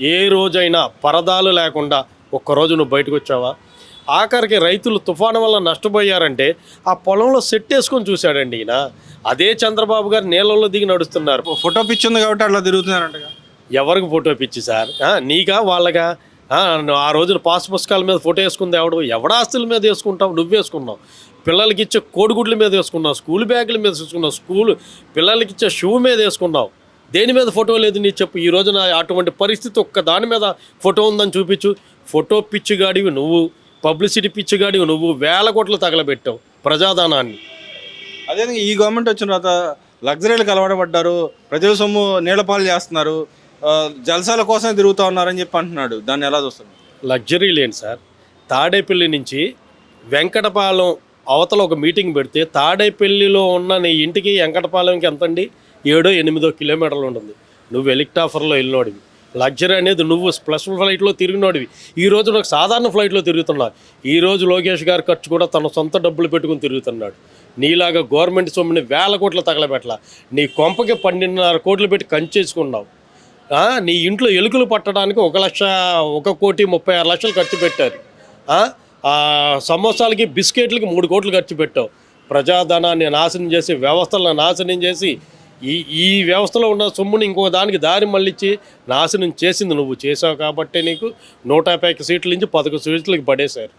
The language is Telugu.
ఏ రోజైనా పరదాలు లేకుండా ఒక్కరోజు నువ్వు బయటకు వచ్చావా ఆఖరికి రైతులు తుఫాను వల్ల నష్టపోయారంటే ఆ పొలంలో సెట్ వేసుకొని చూశాడండి ఈయన. అదే చంద్రబాబు గారు నీళ్ళలో దిగి నడుస్తున్నారు. ఫోటో పిచ్చి ఉంది కాబట్టి అట్లా తిరుగుతున్నారంట ఎవరికి ఫోటో పిచ్చి సార్? నీకా వాళ్ళగా ఆ, రోజున పాస్ పుస్తకాల మీద ఫోటో వేసుకుంది ఎవడు? ఎవడ ఆస్తుల మీద వేసుకుంటావు? నువ్వు వేసుకున్నావు. పిల్లలకి ఇచ్చే కోడిగుడ్ల మీద వేసుకున్నావు. స్కూల్ బ్యాగుల మీద వేసుకున్నావు. స్కూల్ పిల్లలకి ఇచ్చే షూ మీద వేసుకున్నావు. దేని మీద ఫోటో లేదు నీ చెప్పు. ఈ రోజున అటువంటి పరిస్థితి ఒక్క దాని మీద ఫోటో ఉందని చూపించు. ఫోటో పిచ్చిగాడివి నువ్వు. పబ్లిసిటీ పిచ్చిగాడివి నువ్వు. వేల కోట్లు తగలబెట్టావు ప్రజాదానాన్ని అదే ఈ గవర్నమెంట్ వచ్చిన తర్వాత లగ్జరీలకు అలవాటు పడ్డారు. ప్రజల సొమ్ము నీళ్ళ పాలు చేస్తున్నారు జలసాల కోసమే తిరుగుతా ఉన్నారని చెప్పి అంటున్నాడు. దాన్ని ఎలా చూస్తారు లగ్జరీ లేని సార్. తాడేపల్లి నుంచి వెంకటపాలెం అవతల ఒక మీటింగ్ పెడితే తాడేపల్లిలో ఉన్న నీ ఇంటికి వెంకటపాలెంకి ఎంతండి? ఏడో ఎనిమిదో కిలోమీటర్లు ఉంటుంది. నువ్వు హెలికాప్టర్లో వెళ్ళినోడివి. లగ్జరీ అనేది నువ్వు స్పెషల్ ఫ్లైట్లో తిరిగినోడివి. ఈ రోజు నాకు సాధారణ ఫ్లైట్లో తిరుగుతున్నావు. ఈ రోజు లోకేష్ గారి ఖర్చు కూడా తన సొంత డబ్బులు పెట్టుకుని తిరుగుతున్నాడు. నీలాగా గవర్నమెంట్ సొమ్ముని వేల కోట్లు తగలబెట్టలా. నీ కొంపకి పన్నెండున్నర కోట్లు పెట్టి కంచేసుకున్నావు. నీ ఇంట్లో ఎలుకలు పట్టడానికి ఒక లక్ష ఒక కోటి ముప్పై ఆరు లక్షలు ఖర్చు పెట్టారు. సమోసాలకి బిస్కెట్లకి మూడు కోట్లు ఖర్చు పెట్టావు. ప్రజాధనాన్ని నాశనం చేసి వ్యవస్థలను నాశనం చేసి ఈ ఈ వ్యవస్థలో ఉన్న సొమ్ముని ఇంకో దానికి దారి మళ్ళించి నాశనం చేసింది నువ్వు చేసావు కాబట్టి నీకు నూట యాభై సీట్ల నుంచి పదకొండు సీట్లకి పడేశారు.